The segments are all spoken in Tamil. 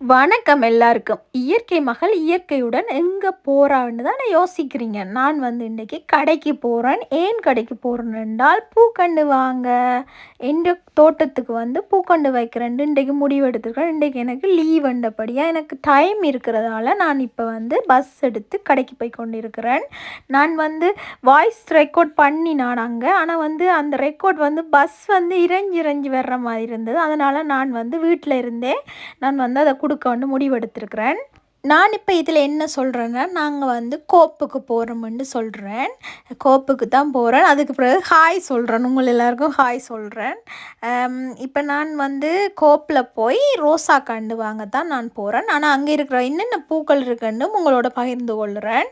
வணக்கம் எல்லாருக்கும். இயற்கை மகள் இயற்கையுடன் எங்கே போகிறான்னு தான் யோசிக்கிறீங்க. நான் வந்து இன்றைக்கி கடைக்கு போகிறேன் ஏன் கடைக்கு போகிறேன் என்றால் பூக்கண்டு வாங்க. எந்த தோட்டத்துக்கு வந்து பூக்கண்டு வைக்கிறேன் இன்றைக்கு முடிவு எடுத்துருக்கேன். இன்றைக்கு எனக்கு லீவ் வந்தபடியாக எனக்கு டைம் இருக்கிறதால நான் இப்போ வந்து பஸ் எடுத்து கடைக்கு போய் கொண்டு இருக்கிறேன் நான் வந்து வாய்ஸ் ரெக்கார்ட் பண்ணி நான் அங்கே. ஆனால் வந்து அந்த ரெக்கார்ட் வந்து பஸ் வந்து இறஞ்சி இறஞ்சி வர்ற மாதிரி இருந்தது. அதனால் நான் வந்து வீட்டில் இருந்தே நான் வந்து அதை கொடுக்க முடிவெடுத்திருக்கிறேன். நான் இப்போ இதில் என்ன சொல்கிறேன்னா நாங்கள் வந்து கோப்புக்கு போகிறோம்னு சொல்கிறேன் கோப்புக்கு தான் போகிறேன் அதுக்கு பிறகு ஹாய் சொல்கிறேன் உங்கள் எல்லாருக்கும் ஹாய் சொல்கிறேன் இப்போ நான் வந்து கோப்பில் போய் ரோசா கண்டு வாங்க தான் நான் போகிறேன் ஆனால் அங்கே இருக்கிற என்னென்ன பூக்கள் இருக்குன்னு உங்களோட பகிர்ந்து கொள்கிறேன்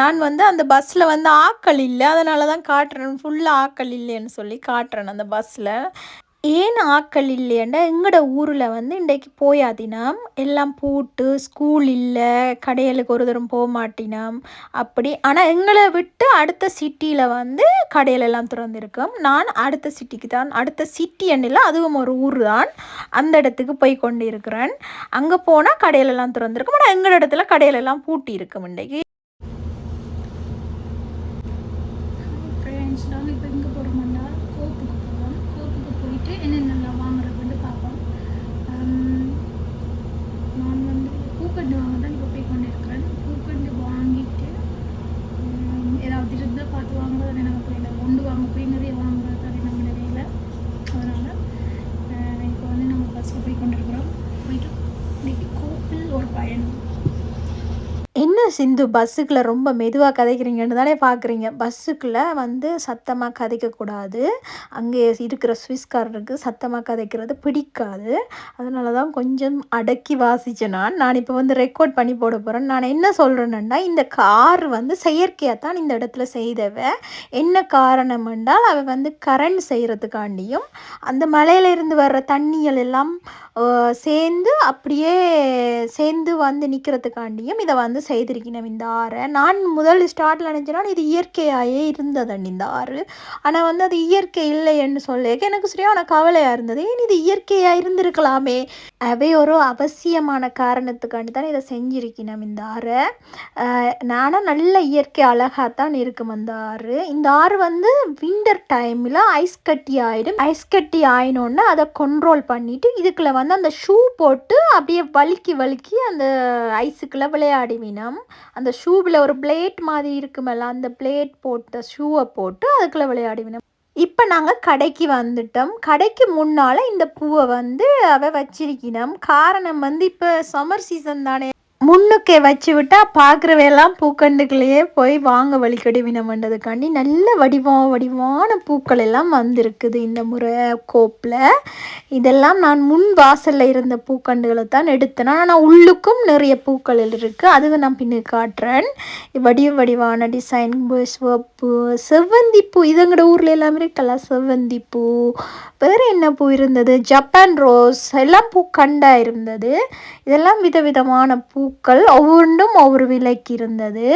நான் வந்து அந்த பஸ்ஸில் வந்து ஆக்கள் இல்லை. அதனால தான் காட்டுறேன். ஃபுல்லாக ஆக்கள் இல்லைன்னு சொல்லி காட்டுறேன் அந்த பஸ்ஸில் ஏன் ஆக்கள் இல்லையண்டா? எங்களோட ஊரில் வந்து இன்றைக்கு போயாதினாம். எல்லாம் பூட்டு ஸ்கூல் இல்லை கடைகளுக்கு ஒரு தரம் போக மாட்டினாம். அப்படி. ஆனால் எங்களை விட்டு அடுத்த சிட்டியில் வந்து கடையிலெல்லாம் திறந்திருக்கோம். நான் அடுத்த சிட்டிக்கு தான். அடுத்த சிட்டி அண்ணில் அதுவும் ஒரு ஊர் தான் அந்த இடத்துக்கு போய் கொண்டு இருக்கிறேன் அங்கே போனால் கடையிலெல்லாம் திறந்திருக்கும். ஆனால் எங்களோட இடத்துல கடையிலெல்லாம் பூட்டி இருக்கும் இன்றைக்கு ஃப்ரெண்ட்ஸ் நாங்கள் இப்போ எங்கே போகிறோம்னா கோப்புக்கு போகிறோம் கோப்புக்கு போயிட்டு என்னென்னலாம் வாங்குறதுன்னு பார்ப்போம் ஹம், நான் வந்து பூக்கண்டு வாங்க தான் இப்போ போய் கொண்டு இருக்கிறேன் பூக்கண்டு வாங்கிட்டு ஹம், ஏதாவது இருந்தால் பார்த்து வாங்குறது எனக்கு புரியல ஒன்று வாங்க போய் நிறைய வாங்குறது தானே நம்ம நிறையில அதனால் இப்போ வந்து நம்ம பஸ்ஸில் போய் கொண்டு இருக்கிறோம் போயிட்டு இன்னைக்கு கோப்பில் ஒரு பயணம் என்ன சிந்து பஸ்ஸுக்குள்ளே ரொம்ப மெதுவாக கதைக்கிறீங்கன்னு தானே பார்க்குறீங்க பஸ்ஸுக்குள்ளே வந்து சத்தமாக கதைக்கக்கூடாது அங்கே இருக்கிற சுவிஸ்காரருக்கு சத்தமாக கதைக்கிறது பிடிக்காது. அதனால தான் கொஞ்சம் அடக்கி வாசித்தேன் நான். நான் இப்போ வந்து ரெக்கார்ட் பண்ணி போட போகிறேன் நான் என்ன சொல்கிறேன்னா இந்த கார் வந்து செயற்கையாக தான் இந்த இடத்துல செய்தவ. என்ன காரணம் என்றால் அவள் வந்து கரண்ட் செய்கிறதுக்காண்டியும் அந்த மலையிலேருந்து வர்ற தண்ணிகள் எல்லாம் சேர்ந்து அப்படியே சேர்ந்து வந்து நிற்கிறதுக்காண்டியும் இதை வந்து செய்திருக்கணும் இந்த ஆறை நான் முதல் ஸ்டார்டில் நினச்சேன்னா இது இயற்கையாகவே இருந்ததண்ணி இந்த ஆறு ஆனால் வந்து அது இயற்கை இல்லைன்னு சொல்ல எனக்கு சரியான கவலையாக இருந்தது. ஏன் இது இயற்கையாக இருந்திருக்கலாமே? அவை ஒரு அவசியமான காரணத்துக்காண்டி தான் இதை செஞ்சிருக்கணும் இந்த ஆறை நானும் நல்ல இயற்கை அழகாக தான் இருக்கும் அந்த ஆறு இந்த ஆறு வந்து விண்டர் டைமில் ஐஸ் கட்டி ஆயிடும். ஐஸ் கட்டி ஆயினோன்னு அதை கண்ட்ரோல் பண்ணிட்டு இதுக்குள்ள வந்து அந்த ஷூ போட்டு அப்படியே வழுக்கி வழுக்கி அந்த ஐஸுக்குள்ள விளையாடுவினம். அந்த ஷூவில் ஒரு பிளேட் மாதிரி இருக்குமல்ல அந்த பிளேட் போட்ட ஷூவை போட்டு அதுக்குள்ளே விளையாடிவினோம் இப்போ நாங்கள் கடைக்கு வந்துட்டோம். கடைக்கு முன்னால் இந்த பூவை வந்து அவ வச்சிருக்கினோம். காரணம் வந்து இப்போ சம்மர் சீசன் தானே. முன்னுக்கே வச்சு விட்டால் பார்க்குறவையெல்லாம் பூக்கண்டுக்குள்ளேயே போய் வாங்க வழிகடிவினம்ன்றதுக்காண்டி நல்ல வடிவம் வடிவான பூக்கள் எல்லாம் வந்திருக்குது இந்த முறை கோப்பில். இதெல்லாம் நான் முன் வாசலில் இருந்த பூக்கண்டுகளை தான் எடுத்தேன். ஆனால் உள்ளுக்கும் நிறைய பூக்கள் இருக்குது அதுவும் நான் பின்னு காட்டுறேன். வடிவ வடிவான டிசைன் சிவப்பு செவ்வந்தி பூ. இது எங்களோட ஊரில் எல்லாமே இருக்கல செவ்வந்தி பூ. வேறு என்ன பூ இருந்தது? Japan rose. எல்லாம் பூ கண்டாக இருந்தது. இதெல்லாம் விதவிதமான பூக்கள் ஒவ்வொன்றும் ஒவ்வொரு விலைக்கு இருந்தது.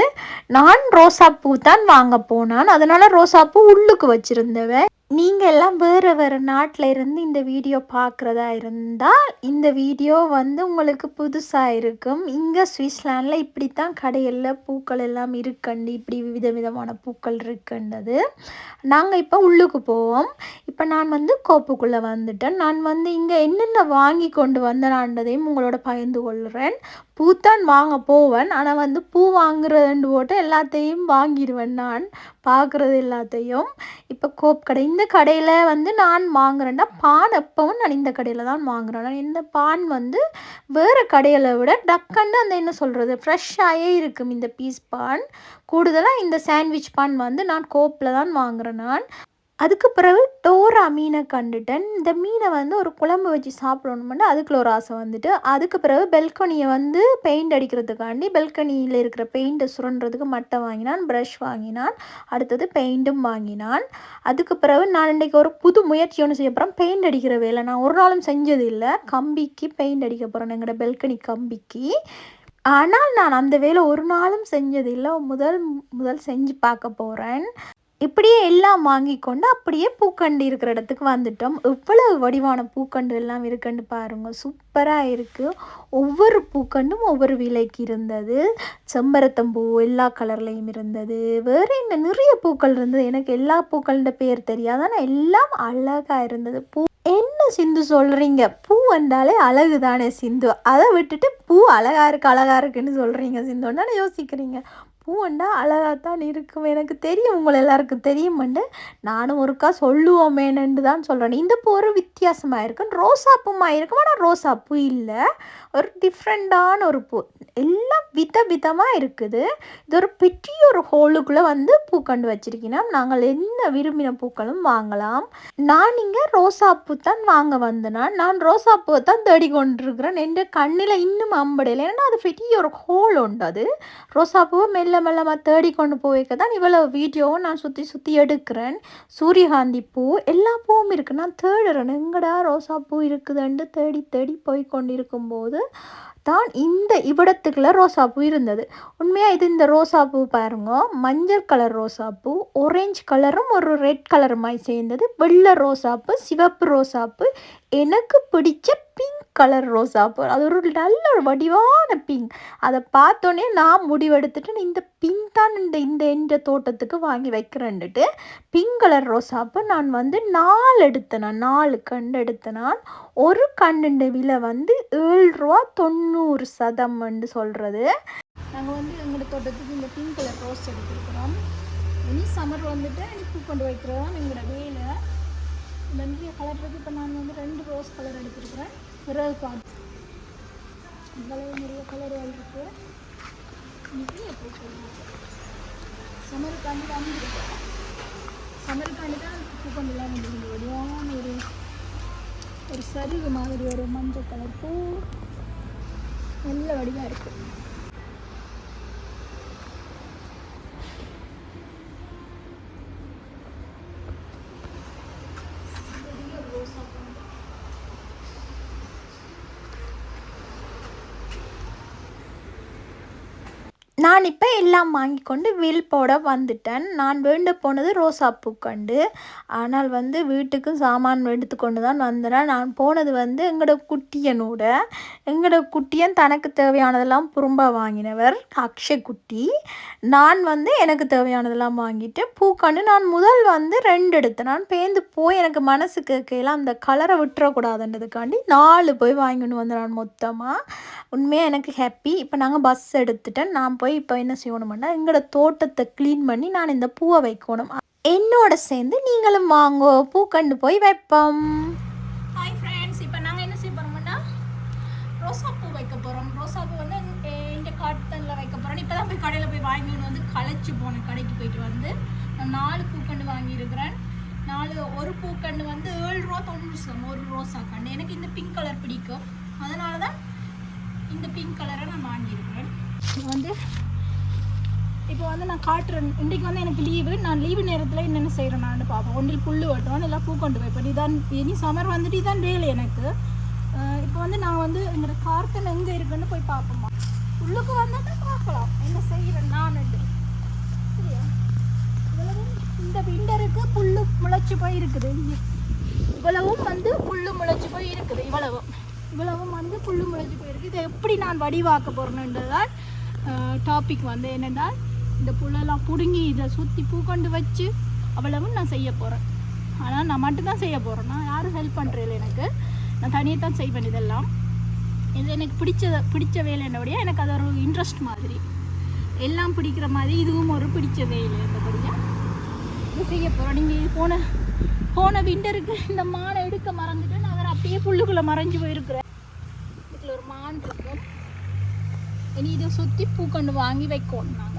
நான் ரோசாப்பூ தான் வாங்க போனான். அதனால ரோசாப்பூ உள்ளுக்கு வச்சிருந்தவன். நீங்கள் எல்லாம் வேறு வேறு நாட்டில் இருந்து இந்த வீடியோ பார்க்குறதா இருந்தால் இந்த வீடியோ வந்து உங்களுக்கு புதுசாக இருக்கும். இங்கே சுவிட்சர்லாண்டில் இப்படி தான் கடையில் பூக்கள் எல்லாம் இருக்கண்டு இப்படி விதவிதமான பூக்கள் இருக்குன்றது நாங்கள் இப்போ உள்ளுக்கு போவோம். இப்போ நான் வந்து கோப்புக்குள்ளே வந்துட்டேன். நான் வந்து இங்கே என்னென்ன வாங்கி கொண்டு வந்தேனான்றதையும் உங்களோட பகிர்ந்து கொள்கிறேன் பூத்தான் வாங்க போவேன். ஆனால் வந்து பூ வாங்குறதுன்னு போட்டு எல்லாத்தையும் வாங்கிடுவேன் நான். பார்க்குறது எல்லாத்தையும். இப்போ கோப் கடை இந்த கடையில் வந்து நான் வாங்குறேன்னா பான் எப்பவும் நான் இந்த கடையில் தான் வாங்குறேன். நான் இந்த பான் வந்து வேறு கடையில் விட டக்குன்னு அந்த என்ன சொல்கிறது ஃப்ரெஷ்ஷாகவே இருக்கும் இந்த பீஸ் பான். கூடுதலாக இந்த சாண்ட்விச் பான் வந்து நான் கோப்பில் தான் வாங்குகிறேன் நான். அதுக்கு பிறகு டோரா மீனை கண்டுட்டேன். இந்த மீனை வந்து ஒரு குழம்பு வச்சு சாப்பிடணும்னு அதுக்குள்ள ஒரு ஆசை வந்துட்டு அதுக்கு பிறகு பெல்கனியை வந்து பெயிண்ட் அடிக்கிறதுக்காண்டி பெல்கனியில் இருக்கிற பெயிண்ட்டை சுரண்டுறதுக்கு மட்டை வாங்கினான் ப்ரஷ் வாங்கினான் அடுத்தது பெயிண்ட்டும் வாங்கினான். அதுக்கு பிறகு நான் இன்றைக்கி ஒரு புது முயற்சி ஒன்று செய்ய போகிறேன் பெயிண்ட் அடிக்கிற வேலை. நான் ஒரு நாளும் செஞ்சது இல்லை. கம்பிக்கு பெயிண்ட் அடிக்க போகிறேன் எங்களோட பெல்கனி கம்பிக்கு. ஆனால் நான் அந்த வேலை ஒரு நாளும் செஞ்சது இல்லை. முதல் முதல் செஞ்சு பார்க்க போகிறேன் இப்படியே எல்லாம் வாங்கி கொண்டு அப்படியே பூக்கண்டு இருக்கிற இடத்துக்கு வந்துட்டோம். எவ்வளவு வடிவான பூக்கண்டு எல்லாம் இருக்குன்னு பாருங்க. சூப்பராக இருக்குது ஒவ்வொரு பூக்கண்டும் ஒவ்வொரு விலைக்கு இருந்தது. செம்பருத்தம்பூ எல்லா கலர்லேயும் இருந்தது. வேறு என்ன நிறைய பூக்கள் இருந்தது. எனக்கு எல்லா பூக்களோட பேர் தெரியாது. ஆனால் எல்லாம் அழகாக இருந்தது. பூ என்ன சிந்து சொல்கிறீங்க பூ வந்தாலே அழகு தானே சிந்து? அதை விட்டுட்டு பூ அழகாக இருக்குது அழகாக இருக்குன்னு சொல்கிறீங்க சிந்துன்னு யோசிக்கிறீங்க. பூவண்டா அழகாக தான் இருக்கும். எனக்கு தெரியும் உங்களை எல்லாருக்கும் தெரியுமெண்டு. நானும் ஒருக்கா சொல்லுவோமேனு தான் சொல்கிறேன் இந்த பூ ஒரு வித்தியாசமாக இருக்கும் ரோசா பூமாக இருக்கும் ஆனால் ரோசா பூ இல்லை. ஒரு டிஃப்ரெண்டான ஒரு பூ. எல்லாம் வித விதமாக இருக்குது. இது ஒரு பெரிய ஒரு ஹோலுக்குள்ளே வந்து பூக்கண்டு வச்சிருக்கீங்கன்னா நாங்கள் என்ன விரும்பின பூக்களும் வாங்கலாம். நான் இங்கே ரோசாப்பூ தான் வாங்க வந்தேனா நான் ரோசாப்பூவை தான் தேடி கொண்டிருக்கிறேன். என்ற கண்ணில் இன்னும் அம்படையில் ஏன்னா அது பெரிய ஒரு ஹோல் உண்டு அது. ரோசாப்பூவை மெல்ல மெல்லமாக தேடி கொண்டு போய்க்க தான் இவ்வளோ வீடியோவும் நான் சுற்றி சுற்றி எடுக்கிறேன். சூரியகாந்தி பூ எல்லா பூவும் இருக்குது நான் தேடுறேன். எங்கடா ரோசாப்பூ இருக்குதுன்ட்டு தேடி தேடி போய் கொண்டிருக்கும்போது தான் இந்த இவ்விடத்துக்குள்ள ரோசாப்பூ இருந்தது. உண்மையாக இது இந்த ரோசாப்பூ பாருங்க. மஞ்சள் கலர் ரோசாப்பூ ஒரேஞ்ச் கலரும் ஒரு ரெட் கலருமாய் சேர்ந்தது. வெள்ளை ரோசாப்பு சிவப்பு ரோசாப்பு எனக்கு பிடிச்ச பிங்க் கலர் ரோஸா பூ அது ஒரு நல்ல ஒரு வடிவான பிங்க் அதை பார்த்தோன்னே நான் முடிவெடுத்துட்டு இந்த பிங்க் தான் இந்த இந்த இந்த தோட்டத்துக்கு வாங்கி வைக்கிறேன்னுட்டு பிங்க் கலர் ரோஸா ரோசாப்பூ நான் வந்து நாலு எடுத்தேன். நான் நாலு கண்டு எடுத்தேன். நான் ஒரு கண்ணுண்ட விலை வந்து ஏழு ரூபா தொண்ணூறு சதம்னு சொல்கிறது நாங்கள் வந்து எங்களோட தோட்டத்துக்கு இந்த பிங்க் கலர் ரோஸ் எடுத்துருக்குறோம். இனி சம்மர் வந்துட்டு இனி பூ கொண்டு வைக்கிறோம் எங்களோட வேலை. நிறைய கலர் இருக்குது இப்போ நான் வந்து ரெண்டு ரோஸ் கலர் எடுத்துருக்குறேன். பிறகு பார்த்து இவ்வளவு நிறைய கலர் இருக்குது நிறைய பூக்கள் இருக்கு தான் இருக்கு. தான் பூ கொண்டுலாம் வந்து வடிவான ஒரு ஒரு சரிவு மாதிரி ஒரு மஞ்சள் கலர் பூ. நல்ல வடிவாக இருக்குது நான் இப்போ எல்லாம் வாங்கி கொண்டு வில் போட வந்துட்டேன். நான் வேண்ட போனது ரோசாப்பூ கண்டு. ஆனால் வந்து வீட்டுக்கு சாமான் எடுத்து கொண்டு தான் வந்தேன். நான் போனது வந்து எங்களோட குட்டியனோட. எங்களோட குட்டியன் தனக்கு தேவையானதெல்லாம் புறம்ப வாங்கினவர் அக்ஷய் குட்டி நான் வந்து எனக்கு தேவையானதெல்லாம் வாங்கிட்டு பூக்கண்டு நான் முதல் வந்து ரெண்டு எடுத்தேன். நான் பேந்து போய் எனக்கு மனசு கேட்கல அந்த கலரை விட்டுறக்கூடாதுன்றதுக்காண்டி நாலு போய் வாங்கிட்டு வந்தேன் நான் மொத்தமாக உண்மையாக எனக்கு ஹாப்பி இப்போ நாங்கள் பஸ் எடுத்துட்டேன். நான் போய் இப்போ என்ன செய்வோம் செய்யணும்னா எங்களோட தோட்டத்தை க்ளீன் பண்ணி நான் இந்த பூவை வைக்கணும். என்னோட சேர்ந்து நீங்களும் வாங்கோ. கண்டு போய் வைப்போம். ஹாய் ஃப்ரெண்ட்ஸ் இப்போ நாங்கள் என்ன செய்ய போகிறோம்னா பூ வைக்க போகிறோம் ரோசாப்பூ வந்து இந்த காட்டனில் வைக்க போகிறோம் இப்போ தான் போய் கடையில் போய் வாங்கிட்டு வந்து களைச்சி போனேன். கடைக்கு போயிட்டு வந்து நான் நாலு பூக்கண்டு வாங்கியிருக்கிறேன். நாலு ஒரு பூக்கண்டு வந்து ஏழு ரூபா தொண்ணூறு ஒரு ரோசா கண்டு. எனக்கு இந்த பிங்க் கலர் பிடிக்கும். அதனால தான் இந்த பிங்க் கலரை நான் வாங்கியிருக்கிறேன். வந்து இப்போ வந்து நான் காட்டுறேன். இன்றைக்கு வந்து எனக்கு லீவு நான் லீவு நேரத்தில் என்னென்ன செய்கிறேன் நான் பார்ப்பேன் ஒன்றில் புல் வெட்டுவேன் எல்லாம் பூ கொண்டு இப்போ இதான் இனி சம்மர் வந்துட்டு இதான் வேலை எனக்கு. இப்போ வந்து நான் வந்து எங்களோட கார்த்தல் எங்கே இருக்குன்னு போய் பார்ப்போமா உள்ளுக்கு வந்தால் தான் பார்க்கலாம் என்ன செய்கிறேன் நான் சரியா? இந்த விண்டருக்கு புல்லு முளைச்சி போய் இருக்குது. இவ்வளவும் வந்து புல்லு முளைச்சி போய் இருக்குது. இவ்வளவும். இவ்வளவும் வந்து புல்லு முளைச்சி போயிருக்கு இதை எப்படி நான் வடிவாக்க போகிறேன்ன்றதான் டாபிக் வந்து என்னென்னா இந்த புல்லெல்லாம் பிடுங்கி இதை சுற்றி பூ கொண்டு வச்சு அவ்வளவும் நான் செய்ய போகிறேன் ஆனால் நான் மட்டும்தான் செய்ய போகிறேன் நான் யாரும் ஹெல்ப் பண்ணுறதில்ல எனக்கு. நான் தனியாக தான் செய்வேன் இதெல்லாம். இது எனக்கு பிடிச்ச பிடிச்ச வேலைன்றபடியாக எனக்கு அது ஒரு இன்ட்ரெஸ்ட் மாதிரி. எல்லாம் பிடிக்கிற மாதிரி இதுவும் ஒரு பிடிச்ச வேலை என்றபடியாக இது செய்ய போகிறோம் நீங்கள் போன போன விண்டருக்கு இந்த மானை எடுக்க மறந்துட்டு நான் வேறு அப்படியே புல்லுக்குள்ளே மறைஞ்சு போயிருக்கிறேன். இதில் ஒரு மான் இருக்கும். இனி இதை சுற்றி பூக்கொண்டு வாங்கி வைக்கணும்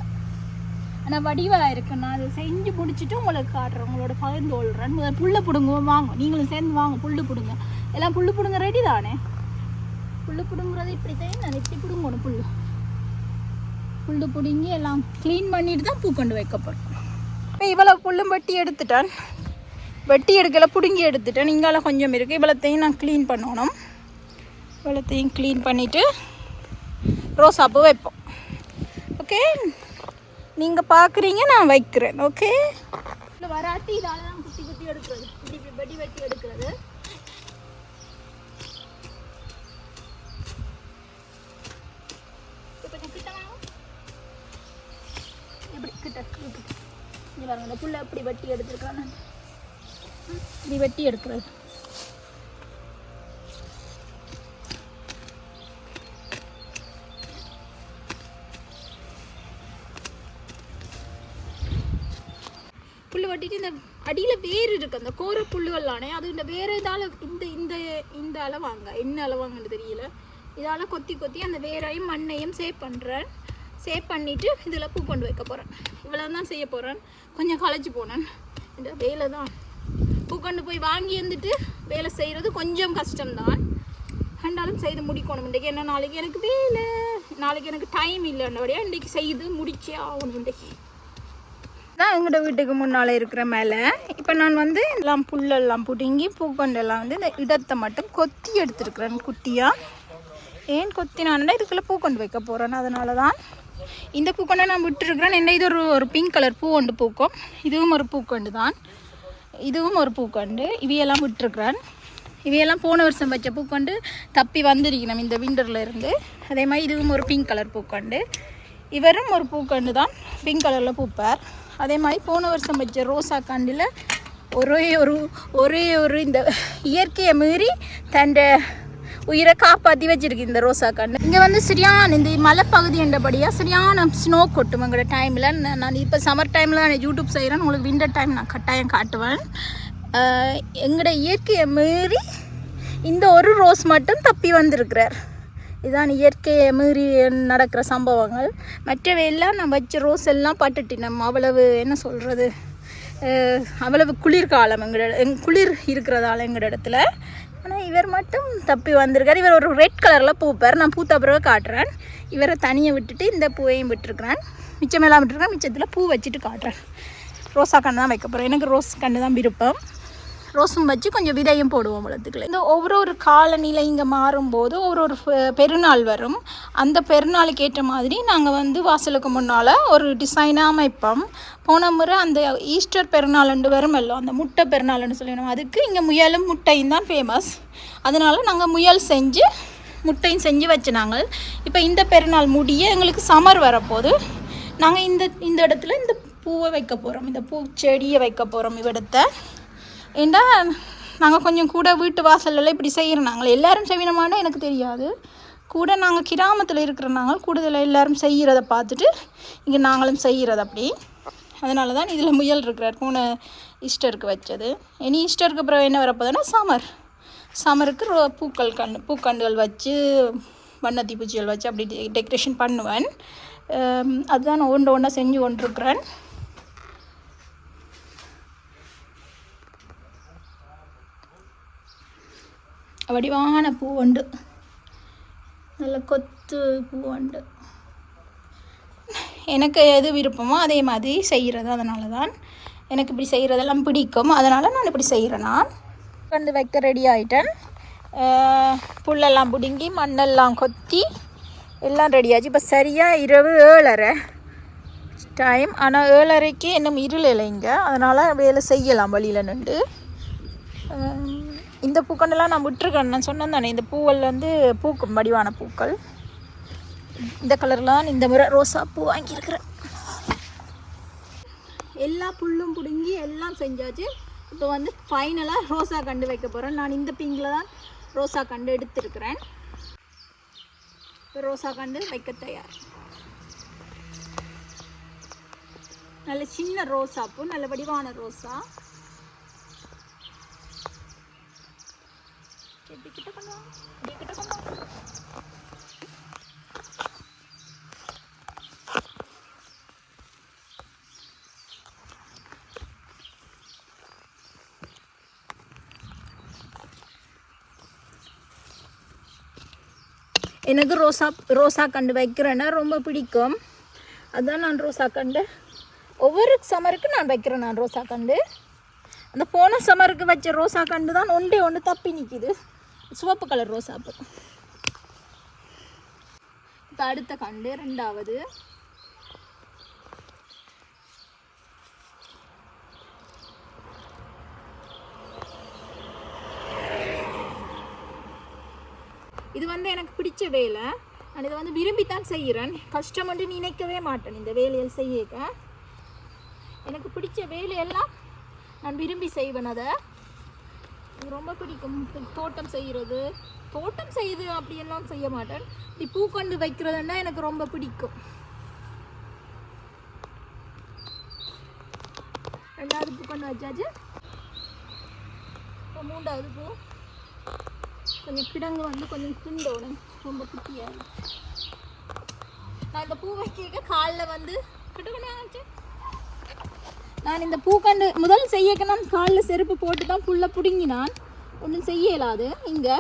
ஆனால் வடிவாக இருக்கு நான் அதை செஞ்சு முடிச்சுட்டு உங்களுக்கு காட்டுறேன். உங்களோட பகிர்ந்து கொள்கிறேன் முதல்ல பிடுங்க வாங்க. நீங்களும் சேர்ந்து வாங்க. புல் பிடுங்க. எல்லாம் புல் பிடுங்க ரெடி தானே? புல் பிடுங்குறது இப்படி தான் நான் இப்படி பிடுங்கணும் புல் புல் பிடுங்கி எல்லாம் க்ளீன் பண்ணிட்டு தான் பூ கொண்டு வைக்க இப்போ இவ்வளோ புல்லும் வெட்டி எடுத்துட்டேன். வெட்டி எடுக்கல பிடுங்கி எடுத்துட்டேன். இங்கால கொஞ்சம் இருக்குது இவ்வளோத்தையும் நான் க்ளீன் பண்ணணும். இவ்வளோத்தையும் க்ளீன் பண்ணிவிட்டு ரோசாப்பூ வைப்போம். ஓகே நீங்கள் பார்க்குறீங்க நான் வைக்கிறேன் ஓகே இல்லை வராட்டி இதால தான் குட்டி குட்டி எடுக்கிறது. இப்படி இப்படி வெடி வெட்டி எடுக்கிறது. இப்போ கிட்ட வாங்க. இப்படி கிட்ட இப்படி. பாருங்க இந்த புல்லை எப்படி வெட்டி எடுத்துருக்கான் இப்படி வெட்டி எடுக்கிறது. அடியில் வேர் இருக்கு. அந்த கோர புல்லுகள்லானே அது இந்த வேறு இதால் இந்த இந்த இந்த அளவாங்க என்ன அளவாங்கன்னு தெரியல. இதால் கொத்தி கொத்தி அந்த வேரையும் மண்ணையும் சேவ் பண்ணுறேன் சேவ் பண்ணிவிட்டு இதில் பூ கொண்டு வைக்க போகிறேன் இவ்வளோ தான் செய்ய போகிறேன் கொஞ்சம் களைச்சி போனேன். இந்த வேலை தான். பூ கொண்டு போய் வாங்கி இருந்துட்டு வேலை செய்கிறது கொஞ்சம் கஷ்டம்தான். ரெண்டாலும் செய்து முடிக்கணும். இன்றைக்கு என்ன நாளைக்கு எனக்கு வேலை. நாளைக்கு எனக்கு டைம் இல்லைன்னபடியாக இன்றைக்கி செய்து முடிச்சே ஆகணும் இன்றைக்கி. தான் எங்களோட வீட்டுக்கு முன்னால் இருக்கிற மேலே. இப்போ நான் வந்து எல்லாம் புல்லெல்லாம் பிடுங்கி பூக்கொண்டெல்லாம் வந்து இந்த இடத்தை மட்டும் கொத்தி எடுத்துருக்குறேன் குட்டியாக ஏன் கொத்தி கொத்தினான்னா இதுக்குள்ளே பூக்கொண்டு வைக்க போகிறேன் அதனால தான் இந்த பூக்கொண்டை நான் விட்டுருக்குறேன். என்ன இது ஒரு ஒரு பிங்க் கலர் பூ ஒன்று பூக்கும். இதுவும் ஒரு பூக்கொண்டு தான் இதுவும் ஒரு பூக்கொண்டு. இவையெல்லாம் விட்டுருக்குறேன். இவையெல்லாம் போன வருஷம் வச்ச பூக்கொண்டு தப்பி வந்திருக்கணும் இந்த விண்டரில் இருந்து. அதே மாதிரி இதுவும் ஒரு பிங்க் கலர் பூக்கொண்டு. இவரும் ஒரு பூக்கண்டு தான். பிங்க் கலரில் பூப்பார். அதே மாதிரி போன வருஷம் வச்ச ரோசா கண்டில் ஒரே ஒரு ஒரே ஒரு இந்த இயற்கையை மீறி தன் உயிரை காப்பாற்றி வச்சிருக்கு இந்த ரோசா கண்டு இங்கே வந்து சரியான இந்த மலைப்பகுதி என்றபடியாக சரியான ஸ்னோ கொட்டும் எங்களோட டைமில் நான் இப்போ சம்மர் டைமில் நான் யூடியூப் செய்கிறேன் உங்களுக்கு விண்டர் டைம் நான் கட்டாயம் காட்டுவேன். எங்களோட இயற்கையை மீறி இந்த ஒரு ரோஸ் மட்டும் தப்பி வந்திருக்கிறார். இதான் இயற்கையை மீறி நடக்கிற சம்பவங்கள். மற்றவை எல்லாம் நான் வச்ச ரோஸ் எல்லாம் பட்டுட்டினம் அவ்வளவு என்ன சொல்கிறது அவ்வளவு குளிர்காலம் எங்களோட எங் குளிர் இருக்கிறதால எங்களோட இடத்துல. ஆனால் இவர் மட்டும் தப்பி வந்திருக்கார். இவர் ஒரு ரெட் கலரில் பூப்பார் நான் பூத்த பிறகு காட்டுறேன். இவரை தனியை விட்டுட்டு இந்த பூவையும் விட்டுருக்குறேன். மிச்சமெல்லாம் விட்டுருக்கேன் மிச்சத்தில் பூ வச்சுட்டு காட்டுறேன். ரோசா கன்று தான் வைக்க போகிறேன் எனக்கு ரோஸ் கன்று தான் விருப்பம். ரோஸும் வச்சு கொஞ்சம் விதையும் போடுவோம் வளர்த்துக்கல. இந்த ஒவ்வொரு ஒரு காலநிலை இங்கே மாறும்போது ஒரு ஒரு ஃப- பெருநாள் வரும். அந்த பெருநாளுக்கு ஏற்ற மாதிரி நாங்கள் வந்து வாசலுக்கு முன்னால் ஒரு டிசைனாக அமைப்போம். போன முறை அந்த ஈஸ்டர் பெருநாள்ண்டு வருமல்லோ அந்த முட்டை பெருநாள்னு சொல்லணும் அதுக்கு இங்கே முயலும் முட்டையும் தான் ஃபேமஸ் அதனால் நாங்கள் முயல் செஞ்சு முட்டையும் செஞ்சு வச்சு நாங்கள் இப்போ இந்த பெருநாள் முடிய எங்களுக்கு சம்மர் வரப்போகுது நாங்கள் இந்த இந்த இடத்துல இந்த பூவை வைக்க போகிறோம் இந்த பூ செடியை வைக்க போகிறோம் இவ்விடத்தை. ஏண்டா நாங்கள் கொஞ்சம் கூட வீட்டு வாசல்லாம் இப்படி செய்கிறோம் நாங்கள் எல்லோரும் செய்யணுமானா எனக்கு தெரியாது. கூட நாங்கள் கிராமத்தில் இருக்கிற நாங்கள் கூடுதலாக எல்லோரும் செய்கிறத பார்த்துட்டு இங்கே நாங்களும் செய்கிறது அப்படி. அதனால தான் இதில் முயல் இருக்கிறார் மூணு ஈஸ்டருக்கு வச்சது. இனி ஈஸ்டருக்கு அப்புறம் என்ன வரப்போதுன்னா சமர். சமருக்கு ரோ பூக்கள் கண் பூக்கண்டுகள் வச்சு வண்ணத்தி பூச்சிகள் வச்சு அப்படி டெக்கரேஷன் பண்ணுவேன். அதுதான் நான் ஒன்று ஒன்றா செஞ்சு கொண்டிருக்கிறேன். வடிவான பூ உண்டு. நல்ல கொத்து பூ உண்டு. எனக்கு எது விருப்பமோ அதே மாதிரி செய்கிறது அதனால தான் எனக்கு இப்படி செய்கிறதெல்லாம் பிடிக்கும். அதனால் நான் இப்படி செய்கிறேன் நான். வந்து வைக்க ரெடி ஆகிட்டேன் புல்லெல்லாம் பிடுங்கி மண்ணெல்லாம் கொத்தி எல்லாம் ரெடியாச்சு இப்போ சரியாக இரவு ஏழரை. டைம் ஆனால் ஏழரைக்கு இன்னும் இருள் இல்லைங்க அதனால் வேலை செய்யலாம் வழியில் நின்று. இந்த பூக்கண்டெல்லாம் நான் விட்டுருக்கேன். நான் சொன்னேன் தானே இந்த பூவல் வந்து பூக்கும் வடிவான பூக்கள். இந்த கலர்லாம் இந்த முறை ரோசா பூ வாங்கியிருக்கிறேன். எல்லா புல்லும் பிடுங்கி எல்லாம் செஞ்சாச்சு. இப்போ வந்து ஃபைனலாக ரோசா கண்டு வைக்க போகிறேன் நான் இந்த பிங்கில் தான் ரோசா கண்டு எடுத்திருக்கிறேன். இப்போ ரோசா கண்டு வைக்க தயார். நல்ல சின்ன ரோசா பூ நல்ல வடிவான ரோசா இப்படி கிட்ட கொண்டு வாங்க. இப்படி கிட்ட கொண்டு வாங்க. எனக்கு ரோசா ரோசா கண்டு வைக்கிறேன்னா ரொம்ப பிடிக்கும். அதுதான் நான் ரோசா கண்டு. ஒவ்வொரு சம்மருக்கு நான் வைக்கிறேன் நான் ரோசா கண்டு. அந்த போன சமருக்கு வச்ச ரோசா கண்டு தான் ஒன்றே ஒன்று தப்பி நிற்கிது சிவப்பு கலர் ரோசாப்பூ இப்போ அடுத்த கண்டு ரெண்டாவது இது வந்து எனக்கு பிடிச்ச வேலை. நான் இதை வந்து விரும்பித்தான் செய்கிறேன். கஷ்டம்னு நினைக்கவே மாட்டேன் இந்த வேலையில் செய்யக்க. எனக்கு பிடிச்ச வேலையெல்லாம் நான் விரும்பி செய்வேன் அதை. ரொம்ப பிடிக்கும். தோட்டம் செய்கிறது தோட்டம் செய்யுது அப்படியெல்லாம் செய்ய மாட்டேன். இப்படி பூக்கொண்டு வைக்கிறதுன்னா எனக்கு ரொம்ப பிடிக்கும். ரெண்டாவது பூக்கொண்டு வச்சாச்சு. இப்போ மூன்றாவது பூ. கொஞ்சம் கிடங்கு வந்து கொஞ்சம் கிண்டோடும் ரொம்ப குட்டியாக நான் இந்த பூ வைக்க காலில் வந்து கிட்டக்கணும் ஆச்சு நான் இந்த பூக்கண்டு முதல் செய்யக்க நான் காலில் செருப்பு போட்டு தான் ஃபுல்லாக பிடுங்கினான். ஒன்றும் செய்ய இயலாது இங்கே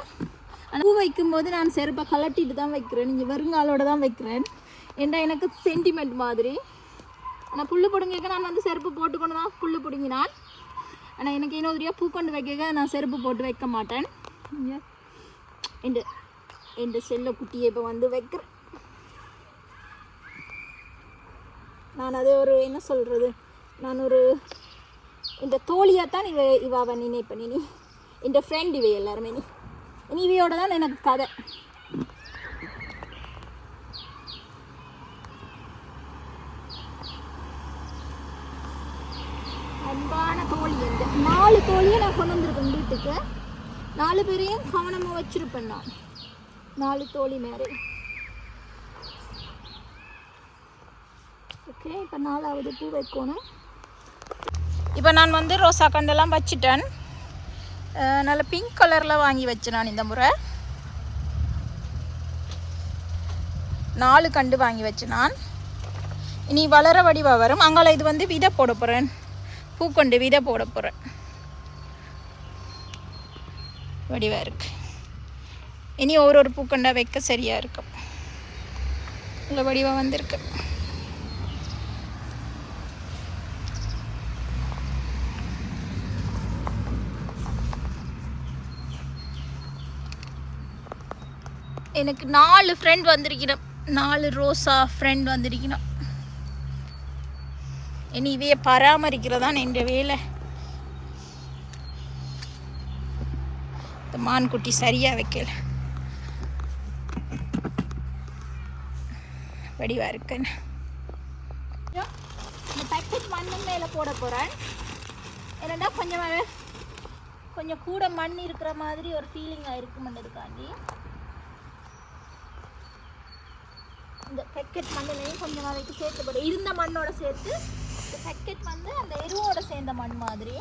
பூ வைக்கும்போது நான் செருப்பை கலட்டிட்டு தான் வைக்கிறேன். இங்கே வருங்காலோடு தான் வைக்கிறேன். ஏன்னா எனக்கு சென்டிமெண்ட் மாதிரி. ஆனால் புல் பிடுங்கிக்க நான் வந்து செருப்பு போட்டுக்கொண்டு தான் புல் பிடுங்கினான். ஆனால் எனக்கு இன்னொரு பூக்கொண்டு வைக்க நான் செருப்பு போட்டு வைக்க மாட்டேன். இங்கே. இந்த இந்த செல்ல குட்டியை இப்போ வந்து வைக்கிறேன். நான் அது ஒரு என்ன சொல்கிறது நான் ஒரு இந்த தோழியாக தான் இவ இவாவை நினைப்பேன். இனி இந்த ஃப்ரெண்ட் இவை எல்லாருமே நீ இனி இவையோட தான் எனக்கு கதை. அன்பான தோழி இந்த நாலு தோழியை நான் கொண்டு வந்திருக்கேன் வீட்டுக்கு. நாலு பேரையும் கவனமாக வச்சுருப்பேன் நான். நாலு தோழி மேலே. ஓகே இப்போ நாலாவது பூ வைக்கணும். இப்போ நான் வந்து ரோசா கண்டெல்லாம் வச்சுட்டேன். நல்ல பிங்க் கலரில் வாங்கி வச்சேன் நான் இந்த முறை. நாலு கண்டு வாங்கி வச்சேன் நான். இனி வளர வடிவாக வரும். அங்கால இது வந்து விதை போட போகிறேன் பூக்கொண்டு விதை போட போகிறேன் வடிவாக இருக்கு. இனி ஒரு ஒரு பூக்கண்டாக வைக்க சரியாக இருக்கும். நல்ல வடிவாக வந்திருக்கு. எனக்கு நாலு ஃப்ரெண்ட் வந்திருக்கிறேன் நாலு ரோஸா ஃப்ரெண்ட் வந்திருக்கணும். இனி இவைய பராமரிக்கிறதான் என் வேலை? இந்த மான்குட்டி சரியாக வைக்கல. வடிவா இருக்குன்னு இந்த பேக்கெட் மண்ணு மேலே போட போகிறேன் என்னென்னா கொஞ்சம் கொஞ்சம் கூட மண் இருக்கிற மாதிரி ஒரு ஃபீலிங்காக இருக்குமென்றதுக்காண்டி இந்த பெக்கெட் மண்ணிலையும் நாளைக்கு சேர்த்து போடுறேன் இருந்த மண்ணோட சேர்த்து இந்த பெக்கெட் வந்து அந்த எருவோட சேர்ந்த மண் மாதிரி.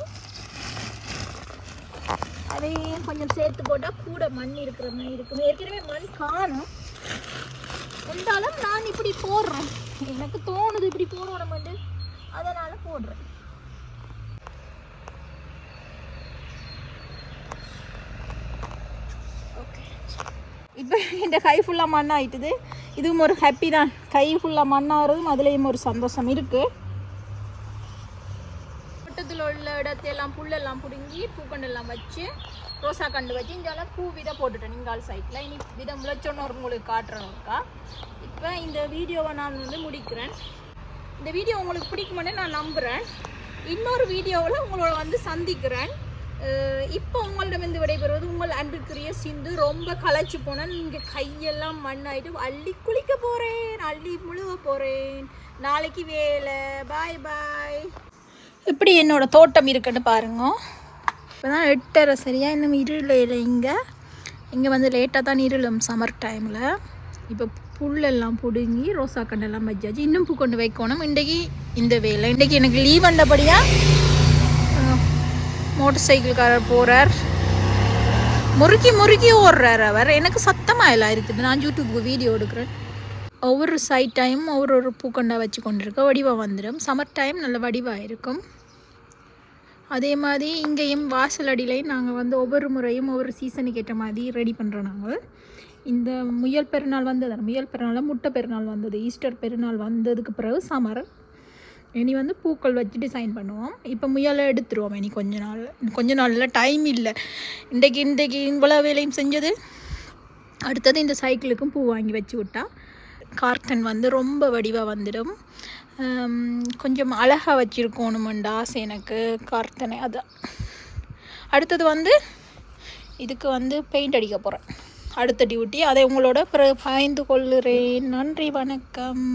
அதையும் கொஞ்சம் சேர்த்து போட்டால் கூட மண் இருக்கிற மாதிரி இருக்கும். ஏற்கனவே மண் காணும். இருந்தாலும் நான் இப்படி போடுறேன். எனக்கு தோணுது இப்படி போடணுமெண்டு அதனால் போடுறேன். ஓகே இப்போ இந்த கை ஃபுல்லாக மண் ஆயிட்டுது இதுவும் ஒரு ஹாப்பி தான். கை ஃபுல்லாக மண்ணாகிறதும் அதுலேயும் ஒரு சந்தோஷம் இருக்குது தோட்டத்தில் உள்ள இடத்தையெல்லாம் புல்லெல்லாம் பிடுங்கி பூக்கண்டெல்லாம் வச்சு ரோசா கண்டு வச்சு இங்கே பூ விதை போட்டுட்டேன் நீங்கள் சைட்டில் இனி விதை முளைச்சோன்னு உங்களுக்கு காட்டுறேன்க்கா இப்போ இந்த வீடியோவை நான் வந்து முடிக்கிறேன். இந்த வீடியோ உங்களுக்கு பிடிக்குமானே நான் நம்புகிறேன் இன்னொரு வீடியோவில் உங்களோட வந்து சந்திக்கிறேன். இப்போ உங்களிடமிருந்து விடைபெறுவது உங்கள் அன்பிற்குரிய சிந்து. ரொம்ப களைச்சு போனேன். இங்கே கையெல்லாம் மண்ணாயிட்டு அள்ளி குளிக்க போகிறேன் அள்ளி முழுக போகிறேன் நாளைக்கு வேலை. பாய் பாய் எப்படி என்னோட தோட்டம் இருக்குன்னு பாருங்க. இப்போ தான் எட்டரை சரியாக இன்னும் இருள இல்லை இங்கே. இங்கே வந்து லேட்டாக தான் இருளும் சம்மர் டைமில் இப்போ புல்லெல்லாம் பிடுங்கி ரோசா கண்டெல்லாம் வச்சாச்சு. இன்னும் பூ கொண்டு வைக்கணும் இன்றைக்கி இந்த வேலை. இன்றைக்கி எனக்கு லீவ் வந்தபடியாக மோட்டர் சைக்கிள்காரர் போகிறார் முறுக்கி முறுக்கி ஓடுறார் அவர். எனக்கு சத்தமாக எல்லாம் இருக்குது நான் யூடியூப்புக்கு வீடியோ எடுக்கிறேன். ஒவ்வொரு சைட் டைம் ஒவ்வொரு ஒரு பூக்கொண்டா வச்சு கொண்டிருக்க வடிவாக வந்துடும். சம்மர் டைம் நல்ல வடிவாக இருக்கும். அதே மாதிரி இங்கேயும் வாசல் அடியிலையும் நாங்கள் வந்து ஒவ்வொரு முறையும் ஒவ்வொரு சீசனுக்கு ஏற்ற மாதிரி ரெடி பண்ணுறோம் நாங்கள் இந்த முயல் பெருநாள் வந்தது முயல் பெருநாள் முட்டை பெருநாள் வந்தது ஈஸ்டர் பெருநாள் வந்ததுக்கு பிறகு சமர் இனி வந்து பூக்கள் வச்சு டிசைன் பண்ணுவோம். இப்போ முயலை எடுத்துருவோம் இனி கொஞ்ச நாள். கொஞ்ச நாளில் டைம் இல்லை. இன்றைக்கு இன்றைக்கு இவ்வளோ வேலையும் செஞ்சது. அடுத்தது இந்த சைக்கிளுக்கும் பூ வாங்கி வச்சு விட்டா கார்டன் வந்து ரொம்ப வடிவாக வந்துடும். கொஞ்சம் அழகாக வச்சுருக்கணுமெண்டு ஆசை எனக்கு கார்த்தனை அதான். அடுத்தது வந்து இதுக்கு வந்து பெயிண்ட் அடிக்க போகிறேன் அடுத்த டியூட்டி அதை உங்களோட பிற பாய்ந்து கொள்ளுறேன் நன்றி வணக்கம்.